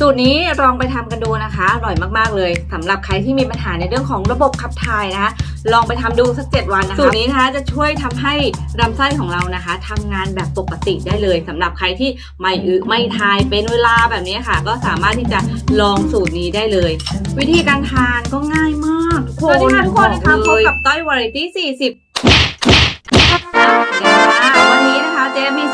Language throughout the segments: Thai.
สูตรนี้ลองไปทำกันดูนะคะ อร่อยมากๆเลยสำหรับใครที่มีปัญหาในเรื่องของระบบขับถ่ายนะคะ ลองไปทำดูสัก7วันนะคะสูตรนี้นะคะจะช่วยทำให้ลำไส้ของเรานะคะทำงานแบบปกติได้เลยสำหรับใครที่ไม่อึไม่ทายเป็นเวลาแบบนี้ค่ะ ก็สามารถที่จะลองสูตรนี้ได้เลย วิธีการทานก็ง่ายมากทุกคนสวัสดีค่ะทุกคนนะคะพบกับต้อยวาไรตี้40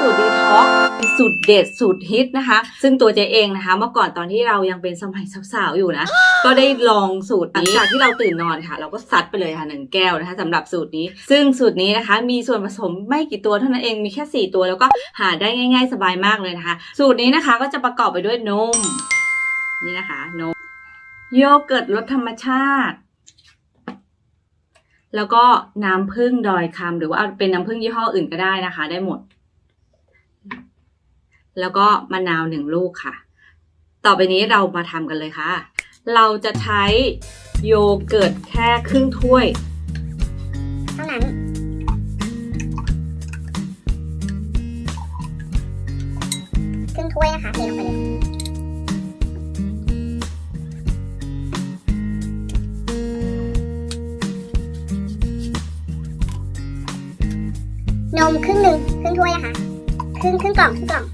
สูตรดีท็อกเป็นสูตรเด็ดสูตรฮิตนะคะ ซึ่งตัวเจ๊เองนะคะ เมื่อก่อนตอนที่เรายังเป็นสมัยสาวๆอยู่นะ ก็ได้ลองสูตรนี้หลังจากที่เราตื่นนอนค่ะ เราก็ซัดไปเลยค่ะหนึ่งแก้วนะคะสำหรับสูตรนี้ ซึ่งสูตรนี้นะคะ มีส่วนผสมไม่กี่ตัวเท่านั้นเองมีแค่ 4 ตัวแล้วก็หาได้ง่าย ๆ สบายมากเลยนะคะ สูตรนี้นะคะก็จะประกอบไปด้วยนม นี่นะคะนมโยเกิร์ตรสธรรมชาติแล้วก็น้ำผึ้งดอยคำหรือว่าเป็นน้ำผึ้งยี่ห้ออื่นก็ได้นะคะ ได้หมด แล้วก็มะนาวหนึ่งลูกค่ะ ต่อไปนี้เรามาทำกันเลยค่ะ เราจะใช้โยเกิร์ตแค่ครึ่งถ้วย เท่านั้นครึ่งถ้วยนะคะเทลงไปเลยนมครึ่งหนึ่งครึ่งถ้วยนะคะครึ่งครึ่งกล่องครึ่งกล่อง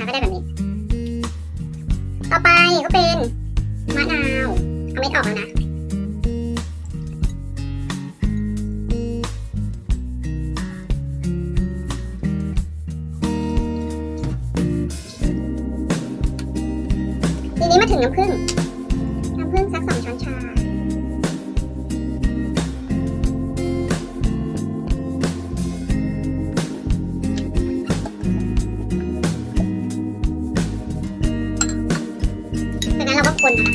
นะคะก็ได้แบบนี้ ต่อไปก็เป็นมะนาวเอาเม็ดออกแล้วนะทีนี้มาถึงน้ำผึ้งน้ำผึ้งสักสองช้อนชา คนนะ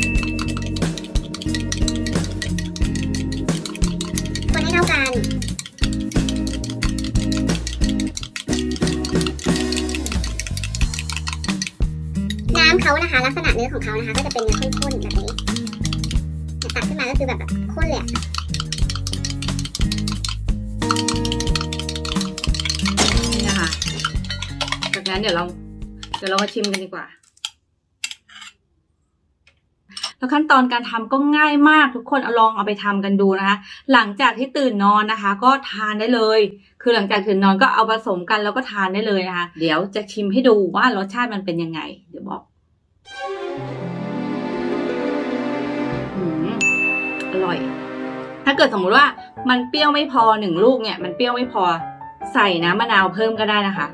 คนให้เข้ากัน น้ำเขานะคะ ลักษณะเนื้อของเขานะคะ ก็จะเป็นเนื้อข้นๆแบบนี้เนี่ยตักขึ้นมาก็คือแบบแบบข้นเลยอะนี่นะคะ จากนั้นเดี๋ยวเรา เดี๋ยวเรามาชิมกันดีกว่า แล้วขั้นตอนการทำก็ง่ายมากทุกคนเอาลองเอาไปทำกันดูนะคะ หลังจากที่ตื่นนอนนะคะ ก็ทานได้เลย คือหลังจากตื่นนอนก็เอาผสมกันแล้วก็ทานได้เลยนะคะ เดี๋ยวจะชิมให้ดูว่ารสชาติมันเป็นยังไง เดี๋ยวบอกอืมอร่อย ถ้าเกิดสมมุติว่ามันเปรี้ยวไม่พอหนึ่งลูกเนี่ย มันเปรี้ยวไม่พอใส่น้ำมะนาวเพิ่มก็ได้นะคะ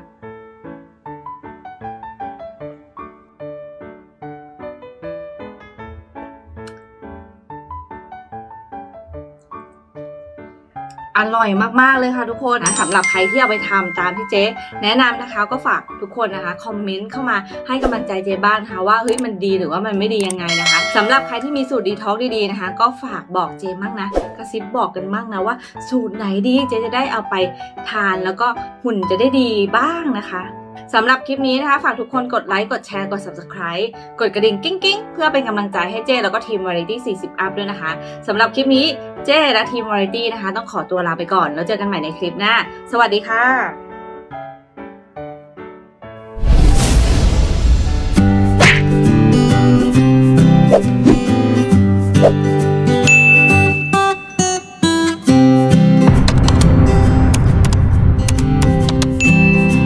อร่อยมากๆเลยค่ะทุกคนนะสำหรับใครที่เอาไปทำตามที่เจ๊แนะนำนะคะก็ฝากทุกคนนะคะคอมเมนต์เข้ามาให้กำลังใจเจ๊บ้างนะคะว่าเฮ้ยมันดีหรือว่ามันไม่ดียังไงนะคะสำหรับใครที่มีสูตรดีท็อกดีๆนะคะ ก็ฝากบอกเจ๊มั่งนะกระซิบบอกกันมั่งนะว่า สูตรไหนดีเจ๊จะได้เอาไปทานแล้วก็หุ่นจะได้ดีบ้างนะคะ สำหรับคลิปนี้นะคะ ฝากทุกคนกดไลค์กดแชร์กด subscribe กดกระดิ่งกิ้งกิ้งเพื่อเป็นกำลังใจให้เจ้แล้วก็ทีม Variety 40 up ด้วยนะคะสำหรับคลิปนี้เจ้และทีมวาไรตี้นะคะ ต้องขอตัวลาไปก่อน แล้วเจอกันใหม่ในคลิปหน้า สวัสดีค่ะ